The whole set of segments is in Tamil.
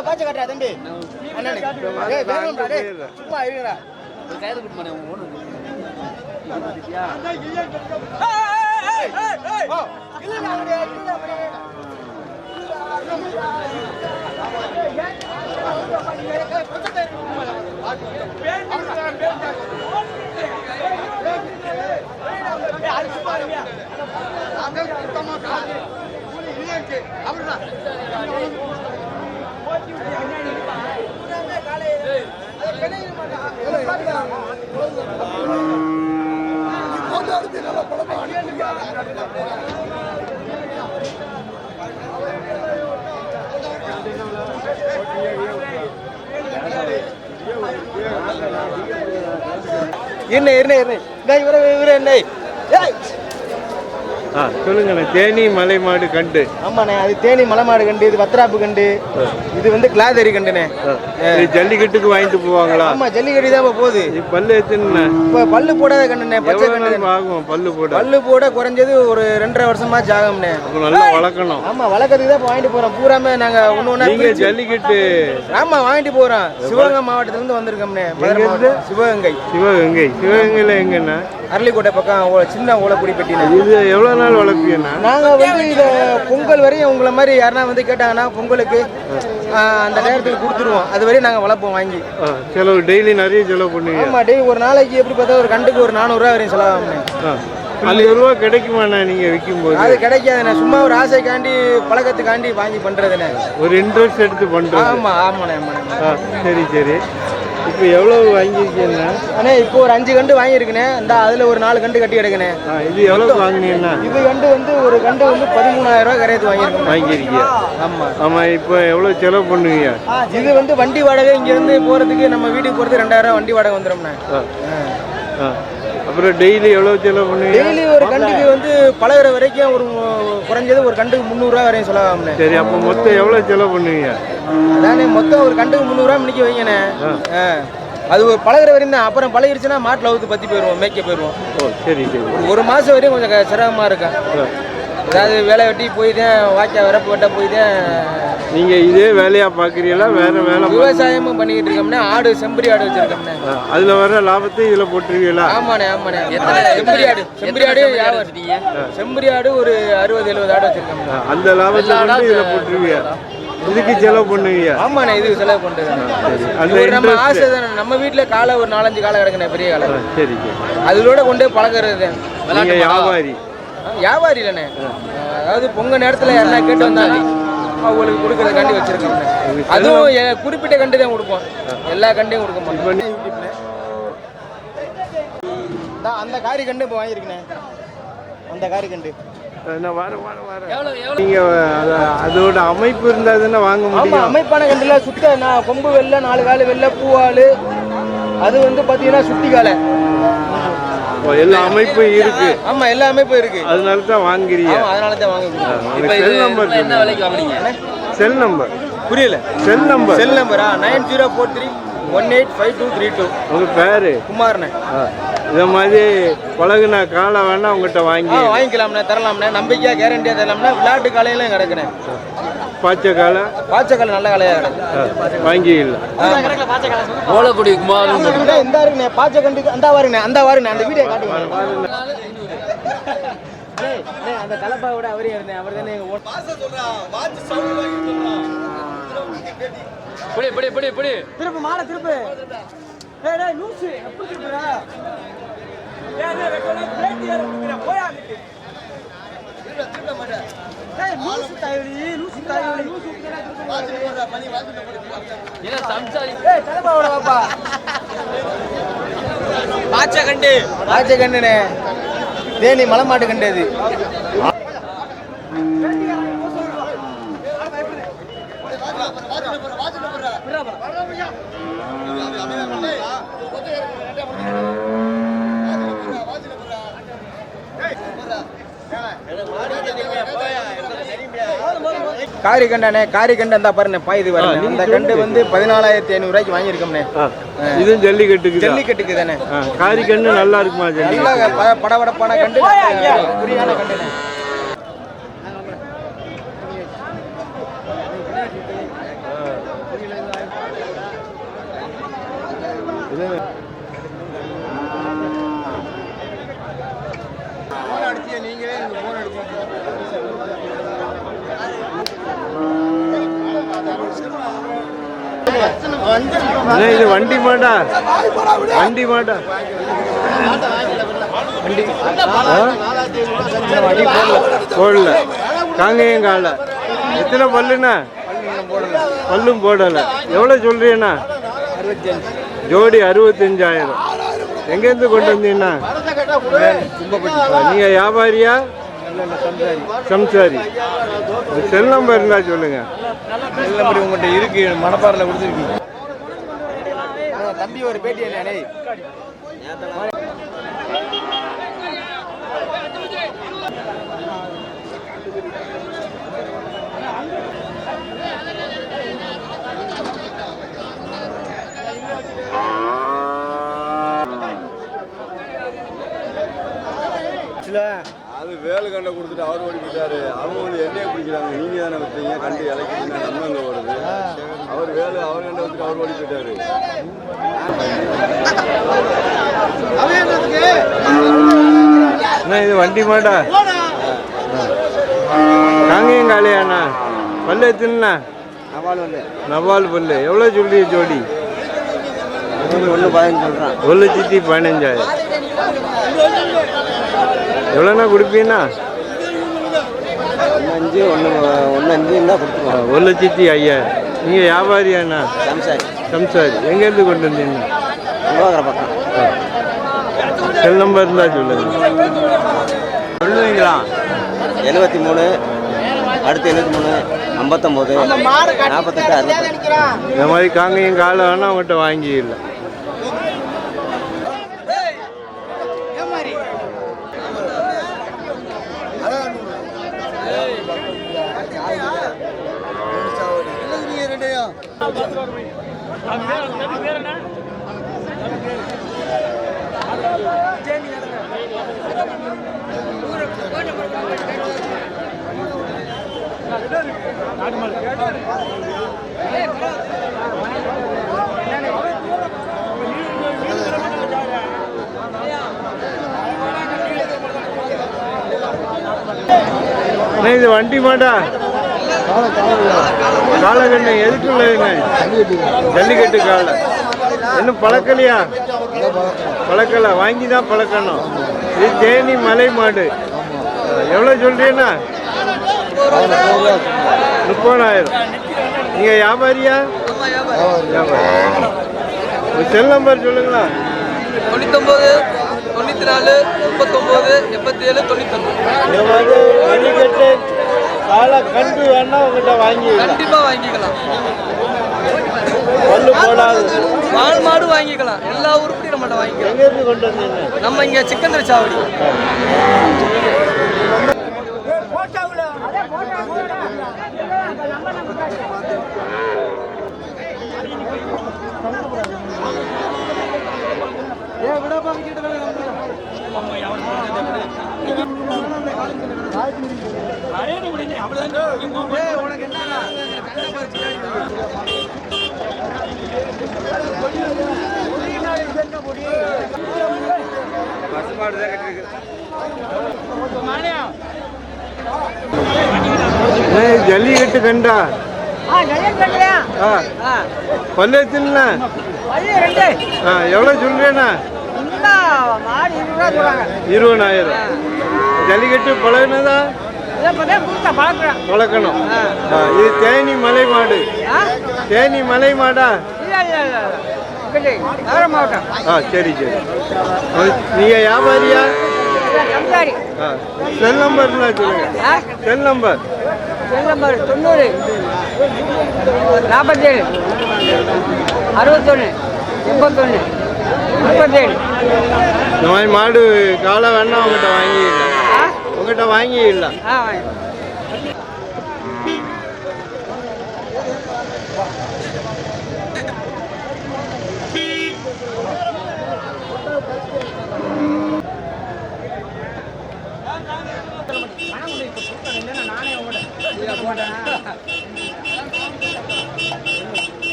பாய்ச்ச காட்டுறா தம்பி அண்ணனே ஏய், வேணும்டா, டேய். சும்மா இருங்கடா ஓ, இல்லடா, அப்படியே, இல்லடா, அப்படியே. இருண்ணே இருண்ணே இருண்ணே டேய் இவரே இவரே என்ன? ஏய் ஆ சொல்லுங்கண்ணே தேனி மலை மாடு கண்டு. ஆமாண்ணே அது தேனி மலைமாடு கண்டு இது வத்ராப்பு கண்டு இது வந்து கிளாதரி கண்டுண்ணே. இது ஜல்லிக்கட்டுக்கு வாங்கிட்டு போவாங்களா? ஆமா ஜல்லிக்கட்டு தான் போகுது. பல்லு எத்தனை இப்ப பல்லு போடாத கண்டுண்ணே பச்சை கண்டு ஆகும் பல்லு போட? பல்லு போட குறைஞ்சது ஒரு ரெண்டரை வருஷமா ஜாகம்ண்ணே. அப்போ நல்லா வளர்க்கணும். ஆமா வளர்க்கறதுக்கு தான் வாங்கிட்டு போறோம். பூராமே நாங்க ஒண்ணு ஒண்ணா நீங்க பிரிச்சு- ஜல்லிக்கட்டு ஆமா வாங்கிட்டு போறோம். சிவகங்கை மாவட்டத்துல இருந்து வந்திருக்கோம்ண்ணே. சிவகங்கை. சிவகங்கை. சிவகங்கையில் எங்கண்ணா அரளிக்கோட்டை பக்கம் சின்ன ஓலக்குடி பெட்டினே இது எவ்வளோ நாள் வளர்ப்பீங்கண்ணா நாங்க வந்து இத பொங்கல் வரையும் உங்களை மாதிரி யாருன்னா வந்து கேட்டாங்கன்னா பொங்கலுக்கு அந்த நேரத்துக்கு கொடுத்துருவோம். அது வரையும் நாங்க வளர்ப்போம் வாங்கி. செலவு டெய்லி நிறைய செலவு பண்ணுவீங்க. ஆமா டேய் ஒரு நாளைக்கு எப்படி பார்த்தா ஒரு கண்டுக்கு ஒரு நானூறுரூவா வரையும் செலவாகும். ஐநூறு ரூபா கிடைக்குமாண்ணா நீங்க விற்கும் போது அது கிடைக்காதுண்ணே சும்மா ஒரு ஆசைக்காண்டி பழக்கத்துக்காண்டி வாங்கி பண்றதுண்ணே. ஒரு இன்ட்ரெஸ்ட் எடுத்து பண்றது. ஆமா ஆமாண்ணே ஆமாண்ணே. சரி சரி. இப்போ எவ்வளவு வாங்கியிருக்கீங்கண்ணா அண்ணே இப்போ ஒரு அஞ்சு கண்டு வாங்கியிருக்கேனே. இந்த அதுல ஒரு நாலு கண்டு கட்டி கிடக்குண்ணே ஆ இது எவ்வளவு வாங்குனீங்கண்ணா இது கண்டு வந்து ஒரு கண்டு வந்து பதிமூணாயிரம் ரூபாய் கரையத்து வாங்கியிருக்கோம். வாங்கியிருக்கீங்க. ஆமா. ஆமா இப்போ எவ்வளவு செலவு பண்ணுவீங்க? இது வந்து வண்டி வாடகை இங்க இருந்து போறதுக்கு நம்ம வீட்டுக்கு போறதுக்கு ரெண்டாயிரம் வண்டி வாடகை வந்துடும்ண்ணே ஆ. ஆ. அப்புறம் டெய்லி எவ்வளவு செலவு பண்ணுவீங்க? டெய்லி ஒரு கண்டுக்கு வந்து பழகுற வரைக்கும் ஒரு குறைஞ்சது ஒரு கண்டுக்கு முந்நூறுரூவா வரையும் செலவாகும்ண்ணே சரி அப்போ மொத்தம் எவ்வளவு செலவு பண்ணுவீங்க? அதானே மொத்தம் ஒரு கண்டுக்கு முந்நூறுரூவா மணிக்கு வைங்கண்ணே. அது ஒரு பழகுற வரையும் தான். அப்புறம் பழகிருச்சுன்னா மாட்டில் அவுத்து பற்றி போயிடுவோம் மேய்க்க போயிடுவோம். ஓ சரி சரி. ஒரு மாதம் வரையும் கொஞ்சம் க- சிரமமா இருக்கும் ஆ. அதாவது வேலை வெட்டி போயிட்டேன் வாய்க்கா வரப்பு வெட்ட போயிட்டேன் நீங்க இதே வேலையா பாக்குறீங்களா? வேற வேலை விவசாயமும் பண்ணிக்கிட்டு இருக்கோம்னே ஆடு செம்பரி ஆடு வச்சிருக்கோம்னே. அதுல வர லாபத்தை இதுல போட்டுருவீங்களா ஆமாண்ணே ஆமாண்ணே. செம்பரி ஆடு செம்பரி ஆடு வியாபாரம். செம்பரி ஆடு ஒரு அறுபது எழுபது ஆடு வச்சிருக்கோம்ண்ணே ஆ, அந்த லாபத்தை கொண்டு இதுல போட்டுருவீங்க இதுக்கு செலவு பண்ணுவீங்க? ஆமாண்ணே இது செலவு பண்ணுறது நம்ம ஆசை தானே நம்ம வீட்டில் காலை ஒரு நாலஞ்சு காலை கிடக்குண்ணே பெரிய காலை. சரி அதோட கொண்டு போய் பழகிறது. வியாபாரி. வியாபாரி இல்லைண்ணே அதாவது பொங்க நேரத்தில் யாருன்னா கேட்டு வந்தாங்க அவங்களுக்கு கொடுக்கறதுக்காண்டி வச்சிருக்கோம்ண்ணே அதுவும் எ- குறிப்பிட்ட கண்டு தான் கொடுப்போம். எல்லா கண்டையும் கொடுக்க மாட்டோம். தான் அந்த காரி கண்டு இப்போ வாங்கியிருக்கேன் அந்த காரி கண்டு. அதோட அமைப்பு இருந்தா தானே வாங்க முடியும். அமைப்பான கண்டுல சுத்த நான் கொம்பு வெள்ளை நாலு காலு வெள்ளை பூவாலு. அது வந்து பாத்தீங்கன்னா சுட்டி காலை. எல்லா அமைப்பும் இருக்கு. ஆமா எல்லா அமைப்பும் இருக்கு. அதனால தான் வாங்குறீங்க. அதனால தான் வாங்க செல் நம்பர் செல் நம்பர் புரியல. செல் நம்பர் செல் நம்பரா nine zero four three one eight five two three two. உங்க பேரு? குமார்ண்ணே இத மாதிரி பழகுன காலை வேணா உங்ககிட்ட வாங்கி வாங்கிக்கலாம்ண்ணே தரலாம்ண்ணே. நம்பிக்கையா கேரண்டியா தரலாம்ண்ணே. விளையாட்டு காலையிலும் கிடக்குறேன் பாய்ச்ச காலை பாய்ச்ச காலை நல்ல காலையா வாங்கிடலாம் ஓலக்குடி குமார் அண்ணே, இந்த இருக்குண்ணே பாய்ச்ச கண்டுக்கு அந்த வாருண்ணே அந்த வாருண்ணே அந்த வீடியோ காட்டுங்க. அந்த கலப்பாவோட அவரே இருந்தேன் அவர் தானே எங்க ஓன் பிடி பிடி பிடி பிடி. திருப்பு மாலை திருப்பு. ஏய் டேய் லூசு எப்படி திருப்புறா? ஏய் டேய் வெக்கல பிளேட் ஏற போயா நிக்கு டேய் லூசு பாச்ச கண்டு. பாச்ச கண்டுனே. தேனி மலைமாட்டு கண்டு அது. காரி கண்டானே காரி கண்டு அந்த பாருண்ணே பாயுது வரேன் அந்த கண்டு வந்து பதினாலாயிரத்தி ஐநூறுரூவாய்க்கு வாங்கியிருக்கோம்ண்ணே. ஆ இதுவும் ஜல்லிக்கட்டுக்கு ஜல்லிக்கட்டுக்கு தானே. காரி கண்ணு நல்லா இருக்குமா ஜல்லி நல்ல படபடப்பான கண்டு புரியான கண்டு இது வண்டி மாடா. வண்டி மாடா. வண்டி ஆ? வண்டி போடல. போடல காங்கேயம் கால. எத்தனை பல்லுண்ணா? பல்லும் போடலை. எவ்வளோ சொல்கிறீண்ணா ஜோடி அறுபத்தஞ்சாயிரம். எங்கேருந்து கொண்டு வந்தீங்கண்ணா? நீங்கள் வியாபாரியா? சம்சாரி. செல் நம்பர் இருந்தா சொல்லுங்க. நல்ல மாதிரி உங்கள்கிட்ட இருக்கு மணப்பாறையில் கொடுத்துருக்கீங்க. தம்பி ஒரு பேட்டி என்ன அது வேலு கண்டை கொடுத்துட்டு அவர் ஓடி போயிட்டாரு. அவங்க வந்து என்னைய பிடிக்கிறாங்க. நீங்க தானே விட்டீங்க கண்டு இலக்கிட்டு நம்ம இங்க வருது. அவர் வேலு அவர் கண்டை விட்டுட்டு அவர் ஓடி போயிட்டாரு. இது வண்டி மாடா. காங்கேயம் காளையாண்ணா பல்லு எத்தனைண்ணா நவால் வந்து நவால் பல்லு. எவ்வளோ சொல்றீங்க ஜோடி? ஒன்று பதினஞ்சு சொல்றான். ஒரு லட்சத்தி பதினஞ்சாயிரம். எவ்வளோண்ணா கொடுப்பீங்கண்ணா? ஒன்று அஞ்சு ஒன்று ஒன்று அஞ்சு தான் கொடுத்துருவோம் ஒரு லட்சத்தி ஐயாயிரம். நீங்கள் வியாபாரியாண்ணா? சம்சாரி. சம்சாரி. எங்கேருந்து கொண்டு வந்தீங்க உருவாகிற பக்கம். செல் நம்பர் இருந்தால் சொல்லுங்க. சொல்லுவீங்களா? எழுபத்தி மூணு அடுத்து எழுபத்தி மூணு ஐம்பத்தொம்போது நாற்பத்தெட்டு அறுபத்தி இந்த மாதிரி காங்கேயம் காலை வேணா அவங்ககிட்ட வாங்கிடலாம். இது வண்டி காலகண்ணு எதுக்குள்ளதுங்க ஜல்லிக்கட்டு காலை இன்னும் பழக்கலையா? பழக்கல. வாங்கி தான் பழக்கணும். இது தேனி மலை மாடு. எவ்வளோ சொல்றீங்கண்ணா முப்பதாயிரம். நீங்கள் வியாபாரியா? செல் நம்பர் சொல்லுங்களா? தொண்ணூத்தொம்பது தொண்ணூற்றி நாலு முப்பத்தொம்போது எண்பத்தி ஏழு தொண்ணூத்தொன்று இந்த மாதிரி ஜல்லிக்கட்டு காலை கண்டு வேணா உங்கள்கிட்ட வாங்கிடலாம் கண்டிப்பாக வாங்கிக்கலாம். பல்லு போடாது. பால் மாடு வாங்கிக்கலாம். எல்லா உருப்படியும் நம்மகிட்ட வாங்கிக்கலாம். எங்கேருந்து கொண்டு வந்தீங்க? நம்ம இங்கே சிக்கந்தரி சாவடி. ஏய், ஜல்லிக்கட்டு கண்டா ஆ பல்லு ஆ எவ்வளோ சொல்றேண்ணா இருபதாயிரம். ஜல்லிக்கட்டு பழகினதா? ஆ, இது தேனி மலை மாடு தேனி மலை மாடா ஆ சரி சரி. நீங்க வியாபாரியா? ஆ செல் நம்பர்னா சொல்லுங்க. செல் நம்பர் தொண்ணூறு நாற்பத்தேழு அறுபத்தொன்று முப்பத்தொன்று முப்பத்தேழு. இந்த மாதிரி மாடு காலை வேணா உங்ககிட்ட வாங்கிடலாம் உங்கள்கிட்ட வாங்கிடலாம். ஆ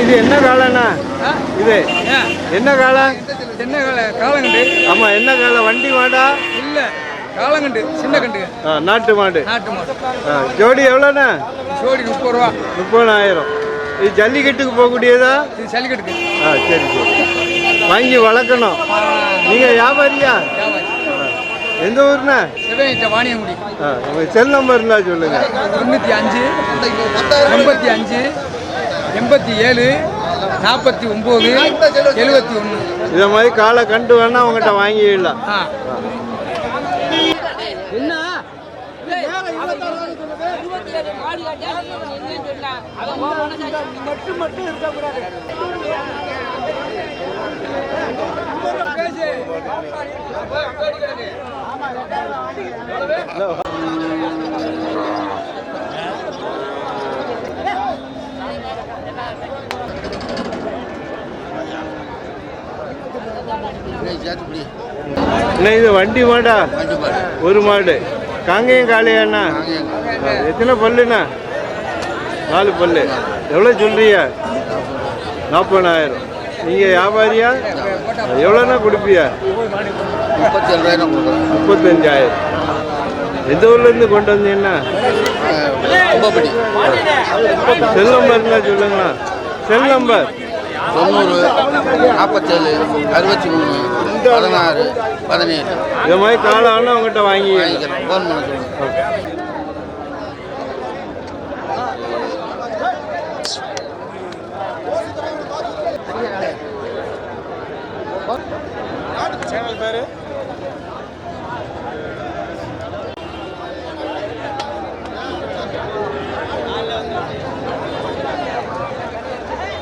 இது என்ன வேலைண்ணா? இது? என்ன காலம்? என்ன கால? காலங்கண்டு. ஆமா என்ன காலம் வண்டி மாடா? இல்ல. காலங்கண்டு. சின்ன கண்டு. நாட்டு மாடு. நாட்டு மாடு. ஜோடி எவ்வளோண்ணா? ஜோடி முப்பது ரூபா. முப்பதாயிரம். இது ஜல்லிக்கட்டுக்கு போகக்கூடியதா? இது சளிக்கட்டுக்கு ஆ சரி சரி. வாங்கி வளர்க்கணும். நீங்க வியாபாரியா? எந்த சிவகிட்ட வாணியங்குடி. ஆ, உங்க செல் நம்பர் இருந்தா சொல்லுங்க. தொண்ணூற்றி அஞ்சு எண்பத்தி அஞ்சு எண்பத்தி ஏழு நாற்பத்தி ஒம்பது எழுபத்தி ஒன்று. இதை மாதிரி காலை கண்டு வேணா உங்ககிட்ட வாங்கிடலாம். ஆ. அண்ணா இது வண்டி மாடா? ஒரு மாடு. காங்கேயம் காளையாண்ணா எத்தனை பல்லுண்ணா? நாலு பல்லு. எவ்வளோ சொல்றிய நாற்பதாயிரம். நீங்கள் வியாபாரியா? எவ்வளோண்ணா கொடுப்பியா முப்பத்தி ஏழாயிரம் கொடுக்குறோம் முப்பத்தஞ்சாயிரம். எந்த ஊர்லேருந்து கொண்டு வந்தீங்கன்னா செல் நம்பர் இருந்தால் சொல்லுங்களா செல் நம்பர். தொண்ணூறு நாற்பத்தேழு அறுபத்தி மூணு பதினாறு பதினேழு. இந்த மாதிரி காலம் வேணா உங்கள்கிட்ட வாங்கி வாங்கிக்கிறோம் ஃபோன் பண்ண சொல்லுங்கள்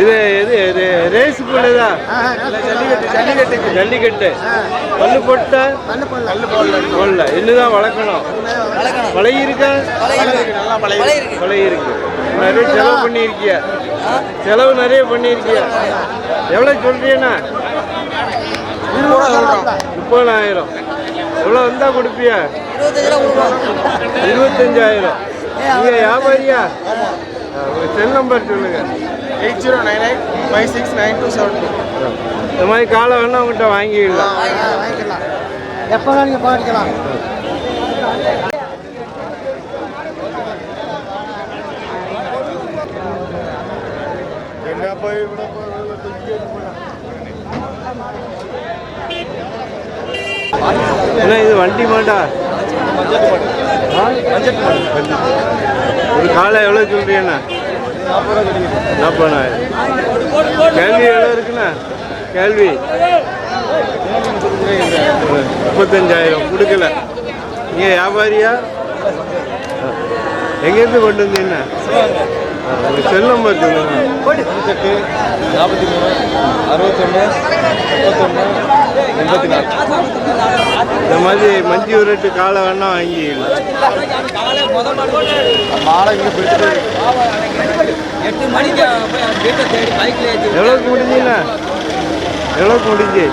இது இது இது ரேஸ் போடுதா ஜல்லிக்கட்டு ஜல்லிக்கட்டு. பல்லு போட்ட? பல்லு போடல. இன்னுதான் வளர்க்கணும்? பழகி இருக்கா பழகி இருக்கு நிறைய செலவு பண்ணியிருக்கிய? செலவு நிறைய பண்ணியிருக்கிய? எவ்வளோ சொல்றீண்ணா முப்பதாயிரம். எவ்வளோ வந்தா கொடுப்பியா? இருபத்தஞ்சாயிரம். நீங்க வியாபாரியா? செல் நம்பர் சொல்லுங்க. Eight zero nine eight five six nine two seven two. இந்த மாதிரி காலை வேணா உங்கள்கிட்ட வாங்கிடலாம். எப்போ நீங்கள் பாடிக்கலாம் என்ன இது வண்டி மாட்டா ஒரு காலை எவ்வளோ சொல்றீங்கண்ணா நாற்பதாயிரம் கேள்வி எவ்வளோ இருக்குண்ணா? கேள்வி. முப்பத்தஞ்சாயிரம். கொடுக்கல. நீங்கள் வியாபாரியா? எங்கேருந்து கொண்டு வந்தீங்கண்ணா? செல் நம்பர் தொண்ணூத்தெட்டு நாற்பத்தி மூணு அறுபத்தொன்று முப்பத்தொன்று எண்பத்தி நாலு. இந்த மாதிரி மஞ்சி உரட்டு காலை வேணா வாங்கிக்கலாம் மாலை இங்கே பிடிச்சிட்டு எட்டு மணிக்கு வீட்டை தேடி பைக்கில் ஏற்றி எவ்வளோக்கு முடிஞ்சுண்ணா எவ்வளோக்கு முடிஞ்சு?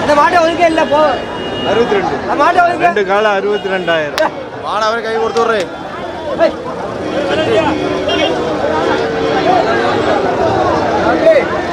அந்த மாட்டை ஒதுக்க இல்லை போ. அறுபத்தி ரெண்டு. மாட்டை ரெண்டு காலம் அறுபத்தி ரெண்டாயிரம். மாலை அவரை கை கொடுத்து है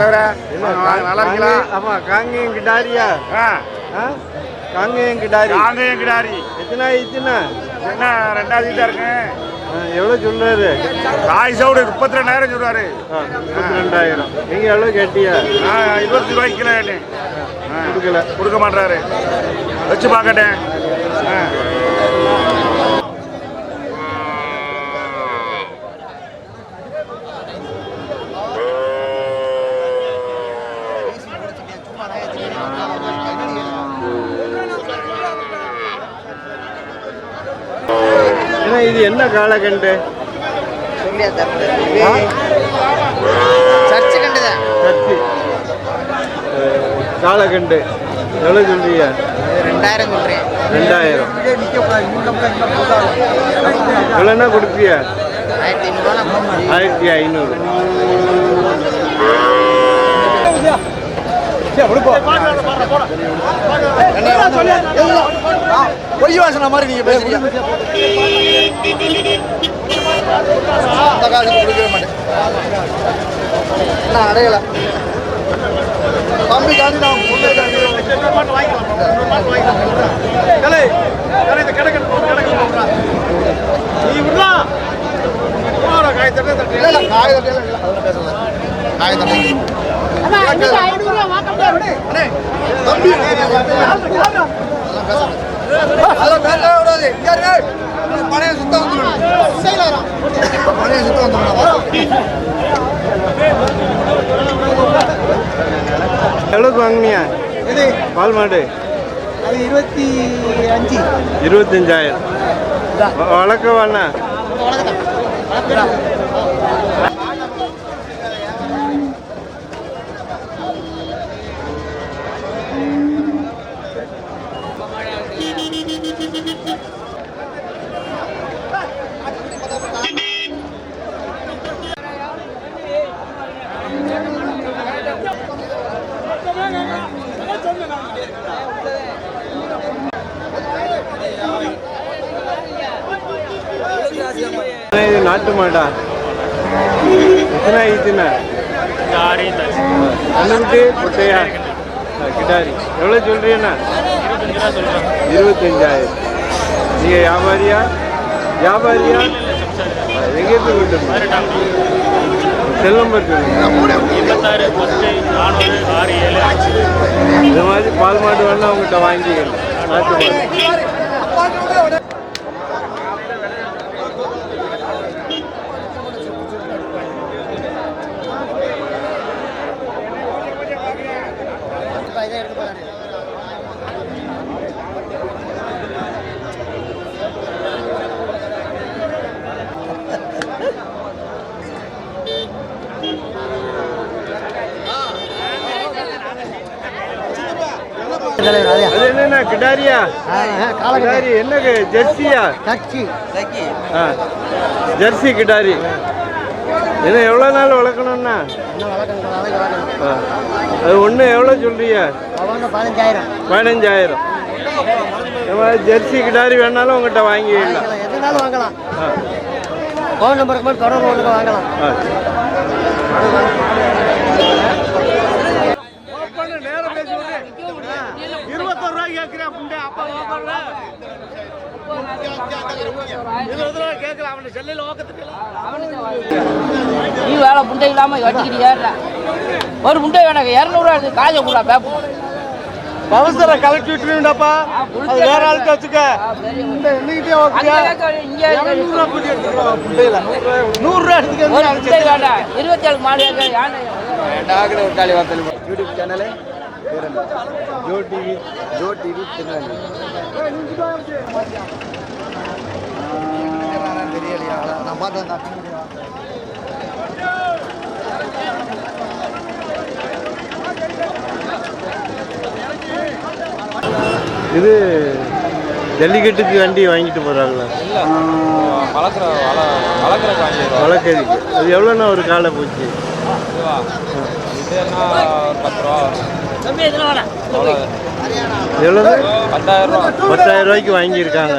தலைவரே. நல்லா இருக்கீங்களா? ஆமா காங்கேயம் கிடாரியா? காங்கேயம் கிடாரி. காங்கேயம் கிடாரி. எத்தனை ஆயிடுச்சுண்ணா என்ன ரெண்டாவது தான் இருக்கு? எவ்வளோ சொல்றாரு? காய் சவுடு முப்பத்தி ரெண்டாயிரம் சொல்றாரு. முப்பத்தி ரெண்டாயிரம் நீங்கள் எவ்வளோ கேட்டியா? இருபத்தி ரூபாய்க்கு கிலோ கொடுக்கல. கொடுக்க மாட்டாரு வச்சு பார்க்கட்டேன். ஆ. ஏன்னா இது என்ன காலக்கண்டு சர்ச்சு காலக்கண்டு எவ்வளோ சொல்றீங்க? ரெண்டாயிரம் சொல்றேன். ரெண்டாயிரம். எவ்வளோன்னா கொடுப்பியா? ஆயிரத்தி ஐநூறு. பொய் வாசன மாதிரி நீங்க பேசுறீங்க. அந்த காசு கொடுக்கவே மாட்டேன். நான் அடையல. தம்பி காண்டி. நான் பேசவே விடாது. இங்க இருங்க. பழைய சுத்தம் வந்துடும். பழைய சுத்தம் வந்துடும். எவ்வளோக்கு வாங்கினியா இது. பால் மாடு அது இருபத்தி அஞ்சு. இருபத்தஞ்சாயிரம். வ- வளர்க்கவாண்ணா அண்ணா, இது நாட்டு மாடா எத்தனை ஆயிடுச்சுண்ணா அண்ணனுக்கு குட்டையா ஆ, கிடாரி எவ்வளோ சொல்றீண்ணா இருபத்தஞ்சாயிரம் நீங்கள் வியாபாரியா வியாபாரியா ஆ, எங்கேருந்து கொண்டு செல்வம்பர் இந்த மாதிரி பால் மாடு வேணா அவங்ககிட்ட வாங்கிக்கலாம் நாட்டு மாடு அது என்னண்ணா கிடாரியா? கிடாரி என்ன ஜெர்சியா? ஆ. ஜெர்சி கிடாரி. என்ன எவ்வளோ நாள் வளர்க்கணும்ண்ணா ஆ. அது ஒன்று எவ்வளோ அவங்க பதினஞ்சாயிரம். பதினஞ்சாயிரம். ஜெர்சி கிடாரி வேணாலும் உங்கள்கிட்ட வாங்கிடலாம் எதுனாலும் வாங்கலாம். ஆ. ஃபோன் நம்பருக்கு மட்டும் தொடர்பு வாங்கலாம். நீ வேலை முண்டை இல்லாம வட்டிக்கிட்டு ஏறல ஒரு முண்டை வேணாங்க இரநூறுவா இருக்கு காஜ கூட பேப்போம் பவசரை கலெக்ட் விட்டுருந்தாப்பா அது வேற ஆளுக்கு வச்சுக்க. நூறுரூவா எடுத்துக்க இருபத்தி ஏழு மாடு ஏக்கர் யானை. ஒரு காலி வார்த்தை யூடியூப் சேனலு என்ன Jo TV Jo TV Tirunelveli தெரியலையா நான் பார்த்தேன் இது ஜல்லிக்கட்டுக்கு வண்டி வாங்கிட்டு போறாங்களா? இல்லை. வளர்க்குற அது எவ்வளோண்ணா ஒரு காலை போச்சு? பத்து ரூபா எவ்வளவு? பத்தாயிரம் ரூபா. பத்தாயிரம் ரூபாய்க்கு வாங்கியிருக்காங்க.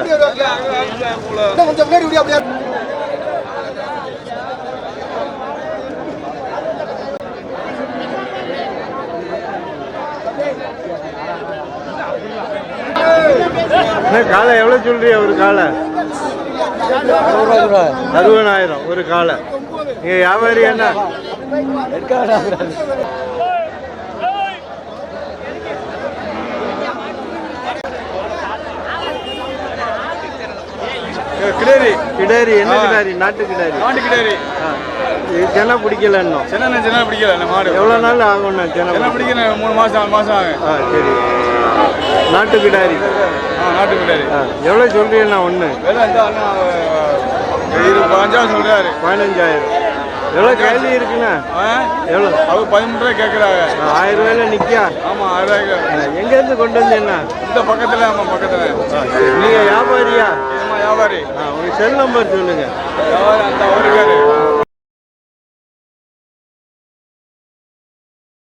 காலை எவ்வளோ சொல்றியா ஒரு காலை? அறுபதாயிரம் ஒரு காலை. நீங்க வியாபாரி என்ன? கிடேரி. கிடாரி என்ன கிடாரி? நாட்டு கிடாரி. மாட்டு கிடேரி. சென்னை பிடிக்கல இன்னும். சின்ன சின்ன பிடிக்கல மாடு. எவ்வளோ நாள் ஆகும்ண்ணா சென்னை சின்ன பிடிக்கல மூணு மாசம் நாலு மாசம் ஆகும். ஆ சரி. நாட்டு கிடாரி. ஆ நாட்டு கிடேரி. ஆ எவ்வளோ சொல்றீங்கண்ணா ஒன்று பதினஞ்சாவது சொல்றாரு. பதினஞ்சாயிரம். எவ்வளோ கேள்வி இருக்குண்ணா? எவ்வளோ அவர் பதிமூணு ரூபாய் கேட்குறாங்க. ஆயிரம் ரூபாயில நிற்கா ஆமா ஆயிரம் ரூபாய்க்கு எங்கேருந்து கொண்டு வந்தேண்ணா இந்த பக்கத்துல ஆமா பக்கத்துல. நீங்கள் வியாபாரியா? ஆமா வியாபாரி. ஆ உங்கள் செல் நம்பர் சொல்லுங்கள் வியாபாரி அந்த அவருக்கு